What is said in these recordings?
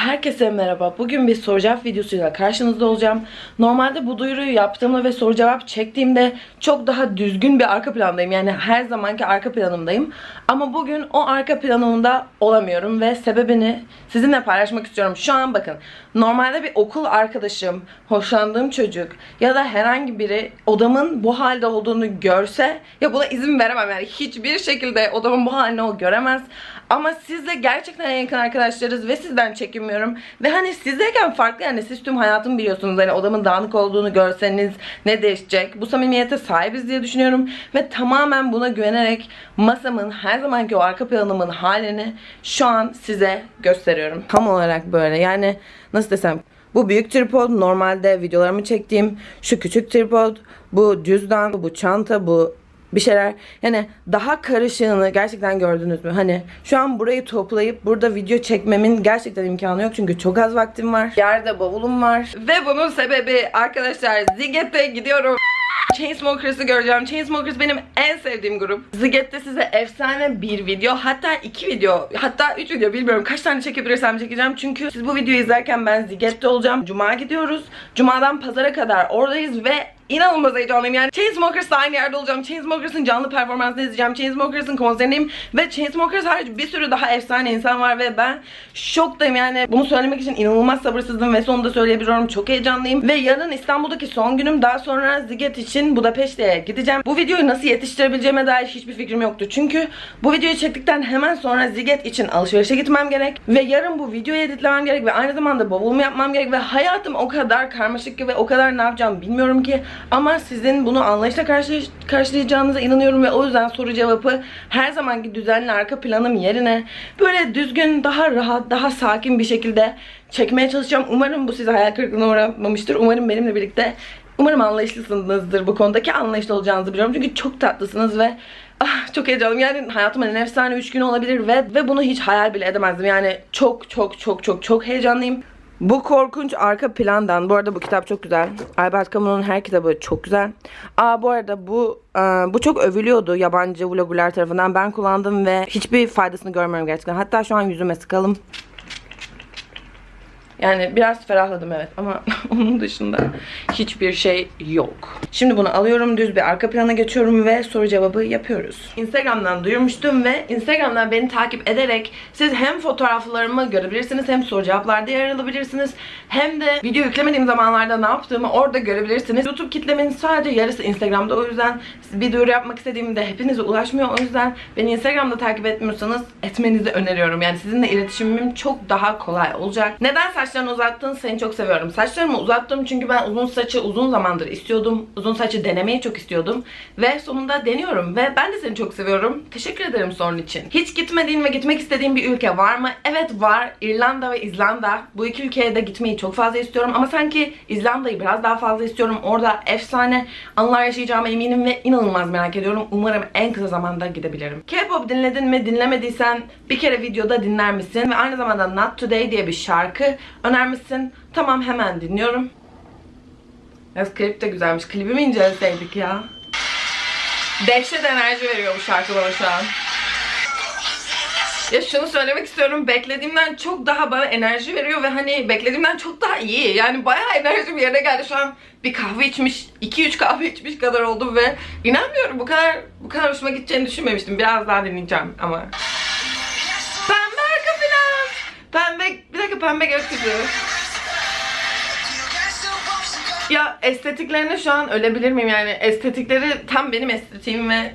Herkese merhaba. Bugün bir soru cevap videosuyla karşınızda olacağım. Normalde bu duyuruyu yaptığımda ve soru cevap çektiğimde çok daha düzgün bir arka plandayım. Yani her zamanki arka planımdayım. Ama bugün o arka planımda olamıyorum ve sebebini sizinle paylaşmak istiyorum. Şu an bakın normalde bir okul arkadaşım, hoşlandığım çocuk ya da herhangi biri odamın bu halde olduğunu görse ya buna izin veremem yani hiçbir şekilde odamın bu halini o göremez. Ama siz de gerçekten en yakın arkadaşlarız ve sizden çekinmiyorum. Ve hani sizdeyken farklı yani siz tüm hayatımı biliyorsunuz. Hani odamın dağınık olduğunu görseniz ne değişecek? Bu samimiyete sahibiz diye düşünüyorum. Ve tamamen buna güvenerek masamın her zamanki o arka planımın halini şu an size gösteriyorum. Tam olarak böyle yani nasıl desem bu büyük tripod normalde videolarımı çektiğim şu küçük tripod bu cüzdan bu çanta bu bir şeyler yani daha karışığını gerçekten gördünüz mü? Hani şu an burayı toplayıp burada video çekmemin gerçekten imkanı yok çünkü çok az vaktim var. Yerde bavulum var. Ve bunun sebebi arkadaşlar Ziget'e gidiyorum. Chainsmokers'ı göreceğim. Chainsmokers benim en sevdiğim grup. Ziget'te size efsane bir video, hatta iki video, hatta üç video bilmiyorum kaç tane çekebilirsem çekeceğim. Çünkü siz bu videoyu izlerken ben Ziget'te olacağım. Cuma gidiyoruz. Cuma'dan pazara kadar oradayız ve inanılmaz heyecanlıyım. Yani Chainsmokers'la aynı yerde olacağım. Chainsmokers'ın canlı performansını izleyeceğim. Chainsmokers'ın konserindeyim. Ve Chainsmokers hariç bir sürü daha efsane insan var ve ben şoktayım. Yani bunu söylemek için inanılmaz sabırsızım ve sonunda söyleyebiliyorum. Çok heyecanlıyım. Ve yarın İstanbul'daki son günüm. Daha sonra Ziget için Budapeşte'ye gideceğim. Bu videoyu nasıl yetiştirebileceğime dair hiçbir fikrim yoktu. Çünkü bu videoyu çektikten hemen sonra Ziget için alışverişe gitmem gerek. Ve yarın bu videoyu editlemem gerek ve aynı zamanda bavulumu yapmam gerek ve hayatım o kadar karmaşık ki ve o kadar ne yapacağım bilmiyorum ki. Ama sizin bunu anlayışla karşı, karşılayacağınıza inanıyorum ve o yüzden soru cevabı her zamanki düzenli arka planım yerine böyle düzgün, daha rahat, daha sakin bir şekilde çekmeye çalışacağım. Umarım bu size hayal kırıklığına uğratmamıştır. Umarım benimle birlikte Umarım anlayışlısınızdır bu konudaki anlayışlı olacağınızı biliyorum. Çünkü çok tatlısınız ve ah, çok heyecanlıyım. Yani hayatımın en efsane 3 günü olabilir ve ve bunu hiç hayal bile edemezdim. Yani çok çok çok çok çok heyecanlıyım. Bu korkunç arka plandan, bu arada bu kitap çok güzel. Albert Camus'un her kitabı çok güzel. Aa bu arada bu e, bu çok övülüyordu yabancı vloggerlar tarafından. Ben kullandım ve hiçbir faydasını görmüyorum gerçekten. Hatta şu an yüzüme sıkalım. Yani biraz ferahladım evet ama onun dışında hiçbir şey yok. Şimdi bunu alıyorum düz bir arka plana geçiyorum ve soru cevabı yapıyoruz. Instagram'dan duyurmuştum ve Instagram'dan beni takip ederek siz hem fotoğraflarımı görebilirsiniz hem soru cevaplarda yer alabilirsiniz hem de video yüklemediğim zamanlarda ne yaptığımı orada görebilirsiniz. YouTube kitlemin sadece yarısı Instagram'da o yüzden bir duyuru yapmak istediğimde hepinize ulaşmıyor. O yüzden beni Instagram'da takip etmiyorsanız etmenizi öneriyorum. Yani sizinle iletişimim çok daha kolay olacak. Neden saçlarını uzattın? Seni çok seviyorum. Saçlarımı uzattım çünkü ben uzun saçı uzun zamandır istiyordum. Uzun saçı denemeyi çok istiyordum. Ve sonunda deniyorum. Ve ben de seni çok seviyorum. Teşekkür ederim sorun için. Hiç gitmediğin ve gitmek istediğin bir ülke var mı? Evet var. İrlanda ve İzlanda. Bu iki ülkeye de gitmeyi çok fazla istiyorum. Ama sanki İzlanda'yı biraz daha fazla istiyorum. Orada efsane anılar yaşayacağıma eminim ve inanılmaz merak ediyorum. Umarım en kısa zamanda gidebilirim. K-pop dinledin mi? Dinlemediysen bir kere videoda dinler misin? Ve aynı zamanda Not Today diye bir şarkı önermişsin. Tamam hemen dinliyorum. Yalnız klip de güzelmiş. Klibi mi inceleseydik ya? Dehşet enerji veriyor bu şarkı bana şu an. Ya şunu söylemek istiyorum. Beklediğimden çok daha bana enerji veriyor ve hani beklediğimden çok daha iyi. Yani bayağı enerjim yerine geldi. Şu an bir kahve içmiş, 2-3 kahve içmiş kadar oldum ve inanmıyorum bu kadar bu kadar hoşuma gideceğini düşünmemiştim. Biraz daha dinleyeceğim ama. Pembe, gökyüzü. Ya estetiklerine şu an ölebilir miyim yani? Estetikleri tam benim estetiğim ve...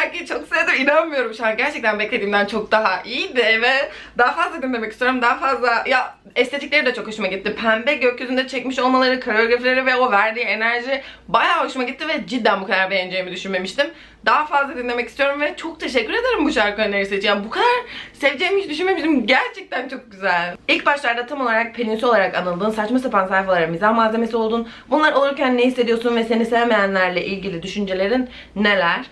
şarkıyı çok sevdim. İnanmıyorum şu an. Gerçekten beklediğimden çok daha iyiydi ve daha fazla dinlemek istiyorum. Daha fazla ya estetikleri de çok hoşuma gitti. Pembe gökyüzünde çekmiş olmaları, koreografileri ve o verdiği enerji bayağı hoşuma gitti ve cidden bu kadar beğeneceğimi düşünmemiştim. Daha fazla dinlemek istiyorum ve çok teşekkür ederim bu şarkı önerisi için. Yani bu kadar seveceğimi hiç düşünmemiştim. Gerçekten çok güzel. İlk başlarda tam olarak pelinsi olarak anıldığın saçma sapan sayfalara mizah malzemesi oldun. Bunlar olurken ne hissediyorsun ve seni sevmeyenlerle ilgili düşüncelerin neler?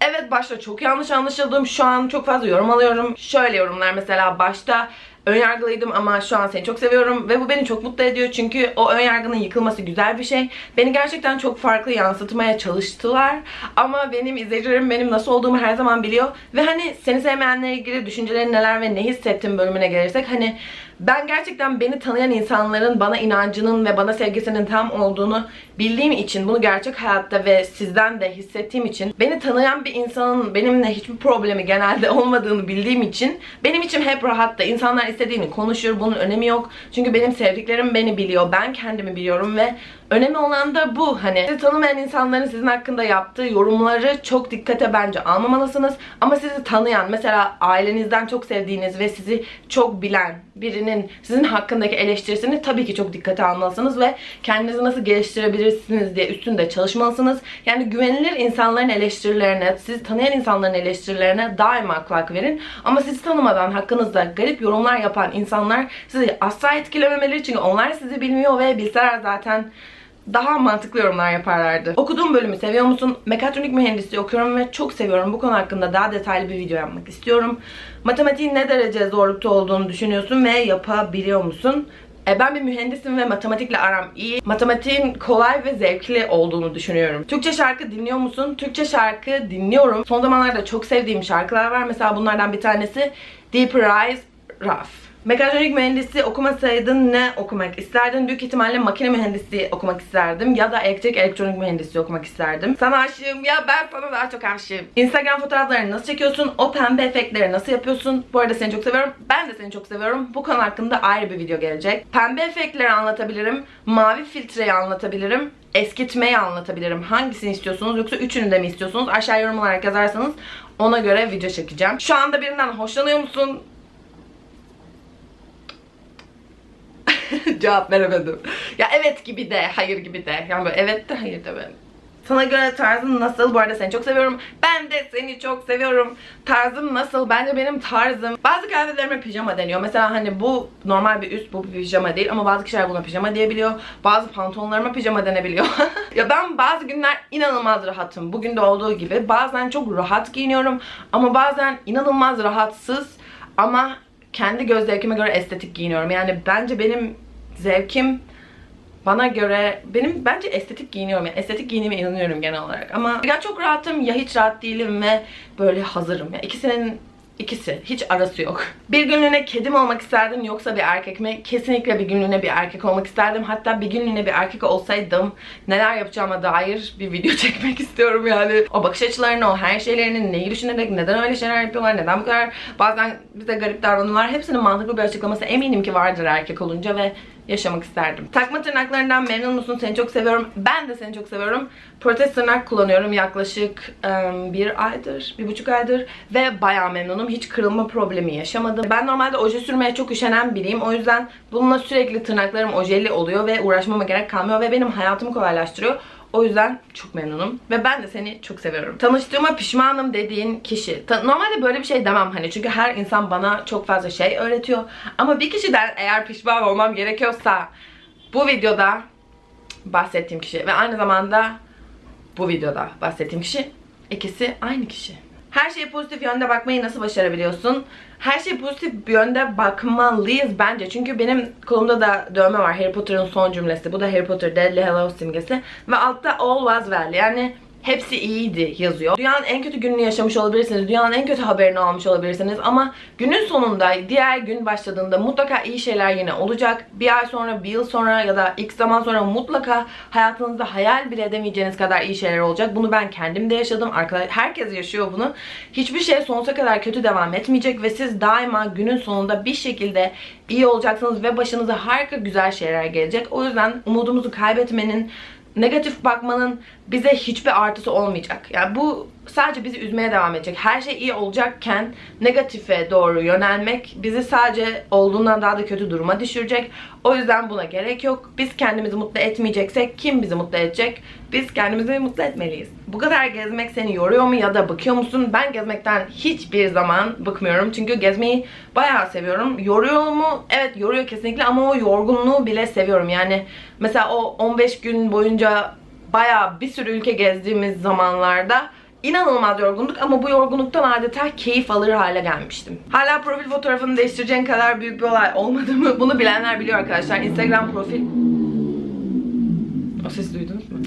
Evet başta çok yanlış anlaşıldım. Şu an çok fazla yorum alıyorum. Şöyle yorumlar mesela başta önyargılıydım ama şu an seni çok seviyorum ve bu beni çok mutlu ediyor çünkü o önyargının yıkılması güzel bir şey. Beni gerçekten çok farklı yansıtmaya çalıştılar ama benim izleyicilerim benim nasıl olduğumu her zaman biliyor ve hani seni sevmeyenle ilgili düşüncelerin neler ve ne hissettim bölümüne gelirsek hani ben gerçekten beni tanıyan insanların bana inancının ve bana sevgisinin tam olduğunu bildiğim için bunu gerçek hayatta ve sizden de hissettiğim için beni tanıyan bir insanın benimle hiçbir problemi genelde olmadığını bildiğim için benim için hep rahat da insanlar istediğini konuşur bunun önemi yok. Çünkü benim sevdiklerim beni biliyor. Ben kendimi biliyorum ve önemli olan da bu. Hani sizi tanımayan insanların sizin hakkında yaptığı yorumları çok dikkate bence almamalısınız. Ama sizi tanıyan mesela ailenizden çok sevdiğiniz ve sizi çok bilen birinin sizin hakkındaki eleştirisini tabii ki çok dikkate almalısınız ve kendinizi nasıl geliştirebilirsiniz diye üstünde çalışmalısınız. Yani güvenilir insanların eleştirilerine, sizi tanıyan insanların eleştirilerine daima kulak verin. Ama sizi tanımadan hakkınızda garip yorumlar yapan insanlar sizi asla etkilememeli çünkü onlar sizi bilmiyor ve bilseler zaten daha mantıklı yorumlar yaparlardı. Okuduğum bölümü seviyor musun? Mekatronik mühendisliği okuyorum ve çok seviyorum. Bu konu hakkında daha detaylı bir video yapmak istiyorum. Matematiğin ne derece zorlukta olduğunu düşünüyorsun ve yapabiliyor musun? E, ben bir mühendisim ve matematikle aram iyi. Matematiğin kolay ve zevkli olduğunu düşünüyorum. Türkçe şarkı dinliyor musun? Türkçe şarkı dinliyorum. Son zamanlarda çok sevdiğim şarkılar var. Mesela bunlardan bir tanesi Deep Rise Rough. Mekatronik mühendisi okumasaydın ne okumak isterdin? Büyük ihtimalle makine mühendisliği okumak isterdim. Ya da elektrik elektronik mühendisliği okumak isterdim. Sana aşığım ya ben sana daha çok aşığım. Instagram fotoğraflarını nasıl çekiyorsun? O pembe efektleri nasıl yapıyorsun? Bu arada seni çok seviyorum. Ben de seni çok seviyorum. Bu konu hakkında ayrı bir video gelecek. Pembe efektleri anlatabilirim. Mavi filtreyi anlatabilirim eskitmeyi anlatabilirim. Hangisini istiyorsunuz yoksa üçünü de mi istiyorsunuz? Aşağı yorum olarak yazarsanız ona göre video çekeceğim. Şu anda birinden hoşlanıyor musun? Cevap veremedim. Ya evet gibi de, hayır gibi de. Yani böyle evet de, hayır de böyle. Sana göre tarzın nasıl? Bu arada seni çok seviyorum. Ben de seni çok seviyorum. Tarzım nasıl? Bence benim tarzım. Bazı kıyafetlerime pijama deniyor. Mesela hani bu normal bir üst, bu bir pijama değil. Ama bazı kişiler buna pijama diyebiliyor. Bazı pantolonlarıma pijama denebiliyor. ya ben bazı günler inanılmaz rahatım. Bugün de olduğu gibi. Bazen çok rahat giyiniyorum. Ama bazen inanılmaz rahatsız. Ama kendi göz zevkime göre estetik giyiniyorum. Yani bence benim zevkim bana göre benim bence estetik giyiniyorum. Yani estetik giyinime inanıyorum genel olarak. Ama ya çok rahatım ya hiç rahat değilim ve böyle hazırım. Yani ikisinin İkisi. Hiç arası yok. Bir günlüğüne kedim olmak isterdim yoksa bir erkek mi? Kesinlikle bir günlüğüne bir erkek olmak isterdim. Hatta bir günlüğüne bir erkek olsaydım neler yapacağıma dair bir video çekmek istiyorum yani. O bakış açılarını, o her şeylerini, neyi düşünerek, neden öyle şeyler yapıyorlar, neden bu kadar bazen bize garip davranıyorlar. Hepsinin mantıklı bir açıklaması eminim ki vardır erkek olunca ve yaşamak isterdim. Takma tırnaklarından memnun musun? Seni çok seviyorum. Ben de seni çok seviyorum. Protez tırnak kullanıyorum yaklaşık um, bir aydır, bir buçuk aydır ve bayağı memnunum. Hiç kırılma problemi yaşamadım. Ben normalde oje sürmeye çok üşenen biriyim. O yüzden bununla sürekli tırnaklarım ojeli oluyor ve uğraşmama gerek kalmıyor ve benim hayatımı kolaylaştırıyor. O yüzden çok memnunum. Ve ben de seni çok seviyorum. Tanıştığıma pişmanım dediğin kişi. Ta normalde böyle bir şey demem hani. Çünkü her insan bana çok fazla şey öğretiyor. Ama bir kişiden eğer pişman olmam gerekiyorsa bu videoda bahsettiğim kişi ve aynı zamanda bu videoda bahsettiğim kişi ikisi aynı kişi. Her şeye pozitif yönde bakmayı nasıl başarabiliyorsun? Her şey pozitif bir yönde bakmalıyız bence. Çünkü benim kolumda da dövme var. Harry Potter'ın son cümlesi. Bu da Harry Potter Deadly Hallows simgesi. Ve altta all was well. Yani hepsi iyiydi yazıyor. Dünyanın en kötü gününü yaşamış olabilirsiniz. Dünyanın en kötü haberini almış olabilirsiniz. Ama günün sonunda diğer gün başladığında mutlaka iyi şeyler yine olacak. Bir ay sonra, bir yıl sonra ya da ilk zaman sonra mutlaka hayatınızda hayal bile edemeyeceğiniz kadar iyi şeyler olacak. Bunu ben kendim de yaşadım. Arkadaş, herkes yaşıyor bunu. Hiçbir şey sonsuza kadar kötü devam etmeyecek ve siz daima günün sonunda bir şekilde iyi olacaksınız ve başınıza harika güzel şeyler gelecek. O yüzden umudumuzu kaybetmenin negatif bakmanın bize hiçbir artısı olmayacak. Yani bu sadece bizi üzmeye devam edecek. Her şey iyi olacakken negatife doğru yönelmek bizi sadece olduğundan daha da kötü duruma düşürecek. O yüzden buna gerek yok. Biz kendimizi mutlu etmeyeceksek kim bizi mutlu edecek? Biz kendimizi mutlu etmeliyiz. Bu kadar gezmek seni yoruyor mu ya da bıkıyor musun? Ben gezmekten hiçbir zaman bıkmıyorum. Çünkü gezmeyi bayağı seviyorum. Yoruyor mu? Evet yoruyor kesinlikle ama o yorgunluğu bile seviyorum. Yani mesela o 15 gün boyunca bayağı bir sürü ülke gezdiğimiz zamanlarda inanılmaz yorgunduk ama bu yorgunluktan adeta keyif alır hale gelmiştim. Hala profil fotoğrafını değiştireceğin kadar büyük bir olay olmadığımı bunu bilenler biliyor arkadaşlar. Instagram profil... O sesi duydunuz mu?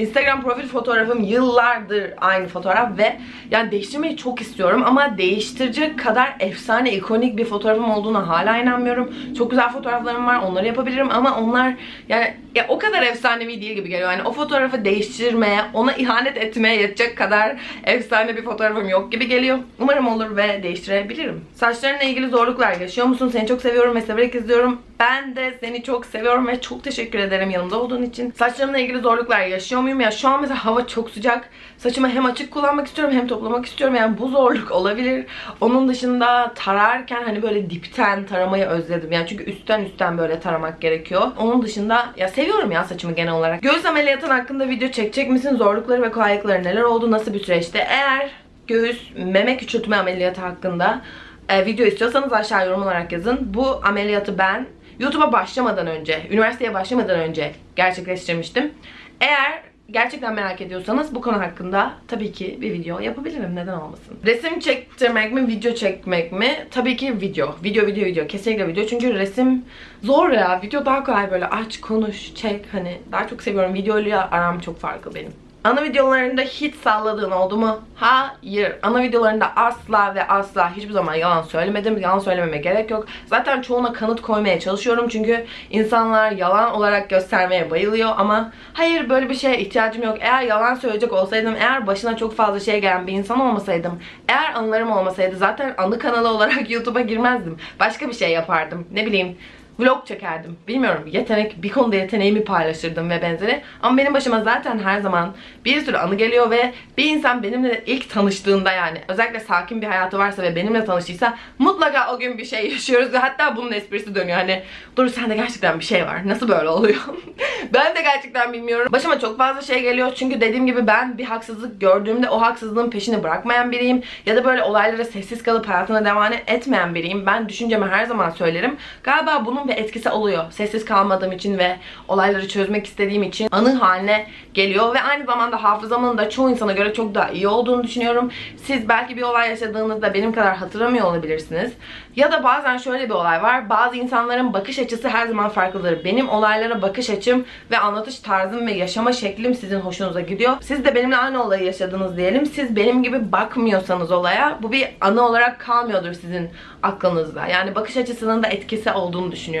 Instagram profil fotoğrafım yıllardır aynı fotoğraf ve yani değiştirmeyi çok istiyorum ama değiştirecek kadar efsane ikonik bir fotoğrafım olduğuna hala inanmıyorum. Çok güzel fotoğraflarım var onları yapabilirim ama onlar yani ya o kadar efsanevi değil gibi geliyor. Yani o fotoğrafı değiştirmeye, ona ihanet etmeye yetecek kadar efsane bir fotoğrafım yok gibi geliyor. Umarım olur ve değiştirebilirim. Saçlarınla ilgili zorluklar yaşıyor musun? Seni çok seviyorum ve severek izliyorum. Ben de seni çok seviyorum ve çok teşekkür ederim yanımda olduğun için. Saçlarımla ilgili zorluklar yaşıyor muyum? Ya şu an mesela hava çok sıcak. Saçımı hem açık kullanmak istiyorum hem toplamak istiyorum. Yani bu zorluk olabilir. Onun dışında tararken hani böyle dipten taramayı özledim. Yani çünkü üstten üstten böyle taramak gerekiyor. Onun dışında ya seviyorum ya saçımı genel olarak. Göğüs ameliyatın hakkında video çekecek misin? Zorlukları ve kolaylıkları neler oldu? Nasıl bir süreçti? Eğer göğüs meme küçültme ameliyatı hakkında e, video istiyorsanız aşağı yorum olarak yazın. Bu ameliyatı ben YouTube'a başlamadan önce, üniversiteye başlamadan önce gerçekleştirmiştim. Eğer gerçekten merak ediyorsanız bu konu hakkında tabii ki bir video yapabilirim. Neden olmasın? Resim çektirmek mi, video çekmek mi? Tabii ki video. Video, video, video. Kesinlikle video. Çünkü resim zor ya. Video daha kolay böyle aç, konuş, çek. Hani daha çok seviyorum. Videoyla aram çok farklı benim. Ana videolarında hiç salladığın oldu mu? Hayır. Ana videolarında asla ve asla hiçbir zaman yalan söylemedim. Yalan söylememe gerek yok. Zaten çoğuna kanıt koymaya çalışıyorum. Çünkü insanlar yalan olarak göstermeye bayılıyor ama hayır böyle bir şeye ihtiyacım yok. Eğer yalan söyleyecek olsaydım, eğer başına çok fazla şey gelen bir insan olmasaydım, eğer anılarım olmasaydı zaten anı kanalı olarak YouTube'a girmezdim. Başka bir şey yapardım. Ne bileyim vlog çekerdim. Bilmiyorum yetenek, bir konuda yeteneğimi paylaşırdım ve benzeri. Ama benim başıma zaten her zaman bir sürü anı geliyor ve bir insan benimle ilk tanıştığında yani özellikle sakin bir hayatı varsa ve benimle tanıştıysa mutlaka o gün bir şey yaşıyoruz ve hatta bunun esprisi dönüyor. Hani dur sende gerçekten bir şey var. Nasıl böyle oluyor? ben de gerçekten bilmiyorum. Başıma çok fazla şey geliyor çünkü dediğim gibi ben bir haksızlık gördüğümde o haksızlığın peşini bırakmayan biriyim. Ya da böyle olaylara sessiz kalıp hayatına devam etmeyen biriyim. Ben düşüncemi her zaman söylerim. Galiba bunun bir etkisi oluyor. Sessiz kalmadığım için ve olayları çözmek istediğim için anı haline geliyor ve aynı zamanda hafızamın da çoğu insana göre çok daha iyi olduğunu düşünüyorum. Siz belki bir olay yaşadığınızda benim kadar hatırlamıyor olabilirsiniz. Ya da bazen şöyle bir olay var. Bazı insanların bakış açısı her zaman farklıdır. Benim olaylara bakış açım ve anlatış tarzım ve yaşama şeklim sizin hoşunuza gidiyor. Siz de benimle aynı olayı yaşadınız diyelim. Siz benim gibi bakmıyorsanız olaya bu bir anı olarak kalmıyordur sizin aklınızda. Yani bakış açısının da etkisi olduğunu düşünüyorum.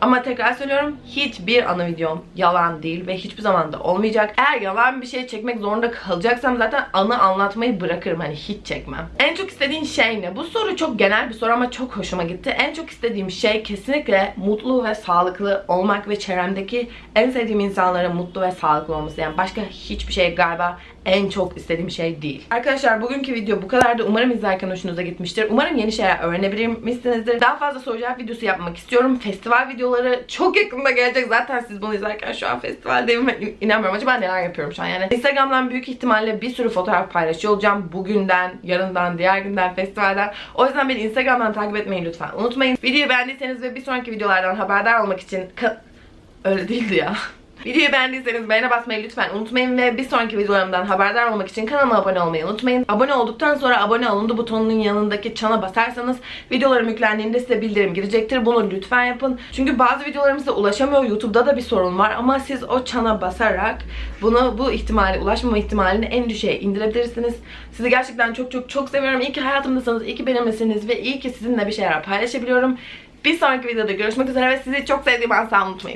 Ama tekrar söylüyorum hiçbir ana videom yalan değil ve hiçbir zaman da olmayacak. Eğer yalan bir şey çekmek zorunda kalacaksam zaten anı anlatmayı bırakırım. Hani hiç çekmem. En çok istediğin şey ne? Bu soru çok genel bir soru ama çok hoşuma gitti. En çok istediğim şey kesinlikle mutlu ve sağlıklı olmak ve çevremdeki en sevdiğim insanların mutlu ve sağlıklı olması. Yani başka hiçbir şey galiba en çok istediğim şey değil. Arkadaşlar bugünkü video bu kadardı. Umarım izlerken hoşunuza gitmiştir. Umarım yeni şeyler öğrenebilmişsinizdir. Daha fazla soru cevap videosu yapmak istiyorum. Festival videoları çok yakında gelecek. Zaten siz bunu izlerken şu an festivaldeyim inanmıyorum. Acaba neler yapıyorum şu an yani. Instagram'dan büyük ihtimalle bir sürü fotoğraf paylaşıyor olacağım. Bugünden, yarından, diğer günden, festivalden. O yüzden beni Instagram'dan takip etmeyi lütfen unutmayın. Videoyu beğendiyseniz ve bir sonraki videolardan haberdar olmak için... Öyle değildi ya. Videoyu beğendiyseniz beğene basmayı lütfen unutmayın ve bir sonraki videolarımdan haberdar olmak için kanalıma abone olmayı unutmayın. Abone olduktan sonra abone olundu butonunun yanındaki çana basarsanız videolarım yüklendiğinde size bildirim girecektir. Bunu lütfen yapın. Çünkü bazı videolarım size ulaşamıyor. YouTube'da da bir sorun var ama siz o çana basarak bunu bu ihtimali, ulaşmama ihtimalini en düşüğe indirebilirsiniz. Sizi gerçekten çok çok çok seviyorum. İyi ki hayatımdasınız, iyi ki benimlesiniz ve iyi ki sizinle bir şeyler paylaşabiliyorum. Bir sonraki videoda görüşmek üzere ve sizi çok sevdiğimi asla unutmayın.